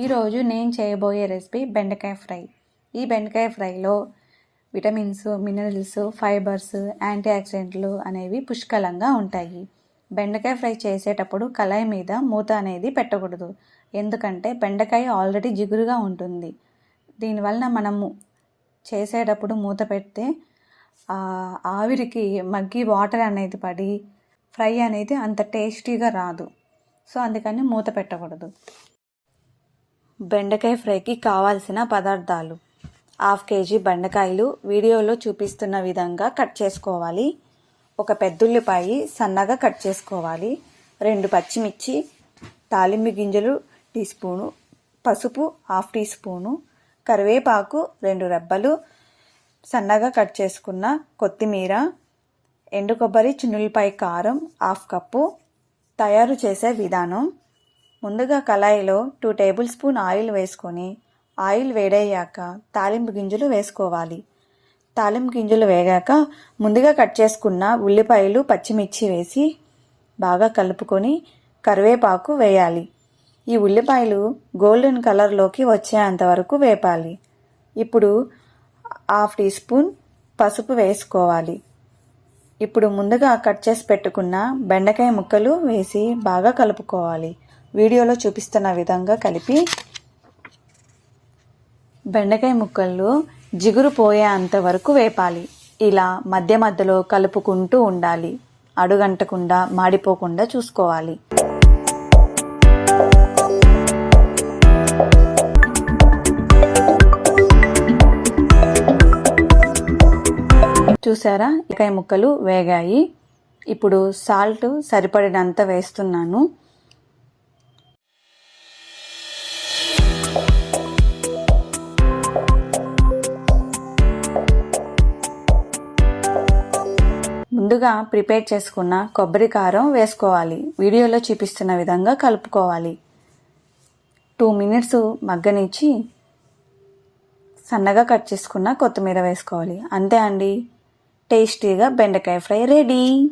ఈరోజు నేను చేయబోయే రెసిపీ బెండకాయ ఫ్రై. ఈ బెండకాయ ఫ్రైలో విటమిన్స్ మినరల్స్ ఫైబర్స్ యాంటీ ఆక్సిడెంట్లు అనేవి పుష్కలంగా ఉంటాయి. బెండకాయ ఫ్రై చేసేటప్పుడు కళాయి మీద మూత అనేది పెట్టకూడదు. ఎందుకంటే బెండకాయ ఆల్రెడీ జిగురుగా ఉంటుంది. దీనివలన మనము చేసేటప్పుడు మూత పెడితే ఆవిరికి మగ్గి వాటర్ అనేది పడి ఫ్రై అనేది అంత టేస్టీగా రాదు. సో అందుకని మూత పెట్టకూడదు. బెండకాయ ఫ్రైకి కావాల్సిన పదార్థాలు. హాఫ్ కేజీ బెండకాయలు వీడియోలో చూపిస్తున్న విధంగా కట్ చేసుకోవాలి. ఒక పెద్దుల్లిపాయి సన్నగా కట్ చేసుకోవాలి. రెండు పచ్చిమిర్చి తాలింపు గింజలు టీ స్పూను పసుపు హాఫ్ టీ స్పూను కరివేపాకు రెండు రెబ్బలు సన్నగా కట్ చేసుకున్న కొత్తిమీర ఎండు కొబ్బరి చిన్నులపాయ కారం హాఫ్ కప్పు తయారు చేసే విధానం. ముందుగా కళాయిలో టూ టేబుల్ స్పూన్ ఆయిల్ వేసుకొని ఆయిల్ వేడయ్యాక తాలింపు గింజలు వేసుకోవాలి. తాలింపు గింజలు వేగాక ముందుగా కట్ చేసుకున్న ఉల్లిపాయలు పచ్చిమిర్చి వేసి బాగా కలుపుకొని కరివేపాకు వేయాలి. ఈ ఉల్లిపాయలు గోల్డెన్ కలర్లోకి వచ్చేంత వరకు వేపాలి. ఇప్పుడు హాఫ్ టీ స్పూన్ పసుపు వేసుకోవాలి. ఇప్పుడు ముందుగా కట్ చేసి పెట్టుకున్న బెండకాయ ముక్కలు వేసి బాగా కలుపుకోవాలి. వీడియోలో చూపిస్తున్న విధంగా కలిపి బెండకాయ ముక్కలు జిగురు పోయేంత వరకు వేపాలి. ఇలా మధ్య మధ్యలో కలుపుకుంటూ ఉండాలి. అడుగంటకుండా మాడిపోకుండా చూసుకోవాలి. చూసారా? ఇకాయ ముక్కలు వేగాయి. ఇప్పుడు సాల్ట్ సరిపడినంత వేస్తున్నాను. ముందుగా ప్రిపేర్ చేసుకున్న కొబ్బరి కారం వేసుకోవాలి. వీడియోలో చూపిస్తున్న విధంగా కలుపుకోవాలి. టూ మినిట్స్ మగ్గనిచ్చి సన్నగా కట్ చేసుకున్న కొత్తిమీర వేసుకోవాలి. అంతే అండి. టేస్టీగా బెండకాయ ఫ్రై రెడీ.